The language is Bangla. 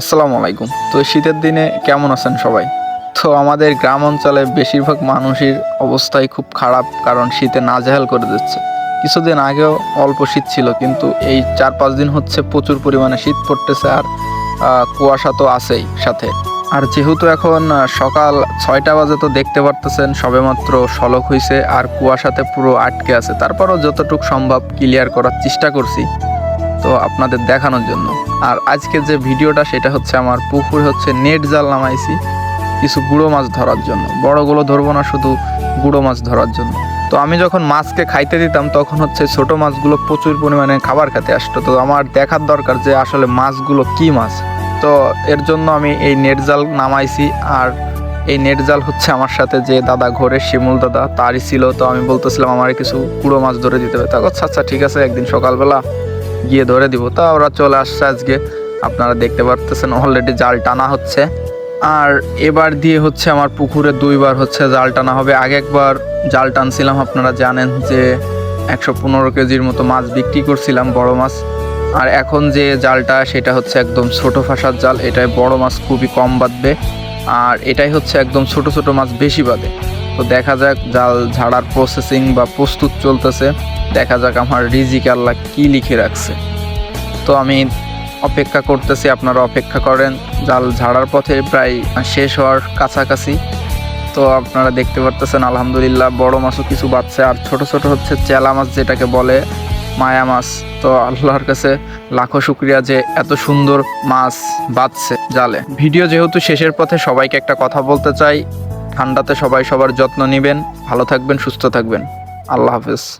আসসালামু আলাইকুম। তো শীতের দিনে কেমন আছেন সবাই? তো আমাদের গ্রাম অঞ্চলে বেশিরভাগ মানুষের অবস্থাই খুব খারাপ কারণ শীতে নাজেহাল করে দিচ্ছে। কিছুদিন আগেও অল্প শীত ছিল, কিন্তু এই চার পাঁচ দিন হচ্ছে প্রচুর পরিমাণে শীত পড়তেছে আর কুয়াশা তো আছেই সাথে। আর যেহেতু এখন সকাল ছয়টা বাজে তো দেখতে পারতেছেন, সবেমাত্র সলক হয়েছে আর কুয়াশাতে পুরো আটকে আছে। তারপরও যতটুকু সম্ভব ক্লিয়ার করার চেষ্টা করছি, তো আপনাদের দেখানোর জন্য। আর আজকে যে ভিডিওটা, সেটা হচ্ছে আমার পুকুরে হচ্ছে নেট জাল নামাইছি, কিছু গুঁড়ো মাছ ধরার জন্য। বড়গুলো ধরবো না, শুধু গুঁড়ো মাছ ধরার জন্য। তো আমি যখন মাছকে খাইতে দিতাম, তখন হচ্ছে ছোট মাছগুলো প্রচুর পরিমাণে খাবার খেতে আসতো। তো আমার দেখার দরকার যে আসলে মাছগুলো কি মাছ। তো এর জন্য আমি এই নেট জাল নামাইছি আর এই নেট জাল হচ্ছে আমার সাথে যে দাদা ঘরে, শিমুল দাদা, তারই ছিল। তো আমি বলতেছিলাম, আমার কিছু কুড়ো মাছ ধরে দিতে হবে। তখন আচ্ছা আচ্ছা ঠিক আছে, একদিন সকালবেলা গিয়ে ধরে দিব। তা ওরা চলে আসছে আজকে। আপনারা দেখতে পারতেছেন অলরেডি জাল টানা হচ্ছে। আর এবার দিয়ে হচ্ছে আমার পুকুরে দুইবার হচ্ছে জাল টানা হবে। আগে একবার জাল টানছিলাম, আপনারা জানেন যে একশো পনেরো কেজির মতো মাছ বিক্রি করছিলাম, বড় মাছ। আর এখন যে জালটা, সেটা হচ্ছে একদম ছোট ফাঁসার জাল। এটাই বড় মাছ খুবই কম বাঁধবে। আর এটাই হচ্ছে একদম ছোট ছোট মাছ বেশি বাঁধে। তো দেখা যাক জাল ঝাড়ার প্রসেসিং বা প্রস্তুত চলতেছে। দেখা যাক আমার রিজিক আল্লাহ কি লিখে রাখছে। তো আমি অপেক্ষা করতেছি, আপনারা অপেক্ষা করেন। জাল ঝাড়ার পথে প্রায় শেষ হওয়ার কাছাকাছি। তো আপনারা দেখতে পারতেছেন, আলহামদুলিল্লাহ, বড় মাছও কিছু বাচ্চা আর ছোট ছোট হচ্ছে চেলা মাছ যেটাকে বলে মায়া মাছ। তো আল্লাহর কাছে লাখো শুক্রিয়া যে এত সুন্দর মাছ বাঁচছে জালে। ভিডিও যেহেতু শেষের পথে সবাইকে একটা কথা বলতে চাই, ঠান্ডাতে সবাই সবার যত্ন নেবেন। ভালো থাকবেন, সুস্থ থাকবেন। আল্লাহ হাফেজ।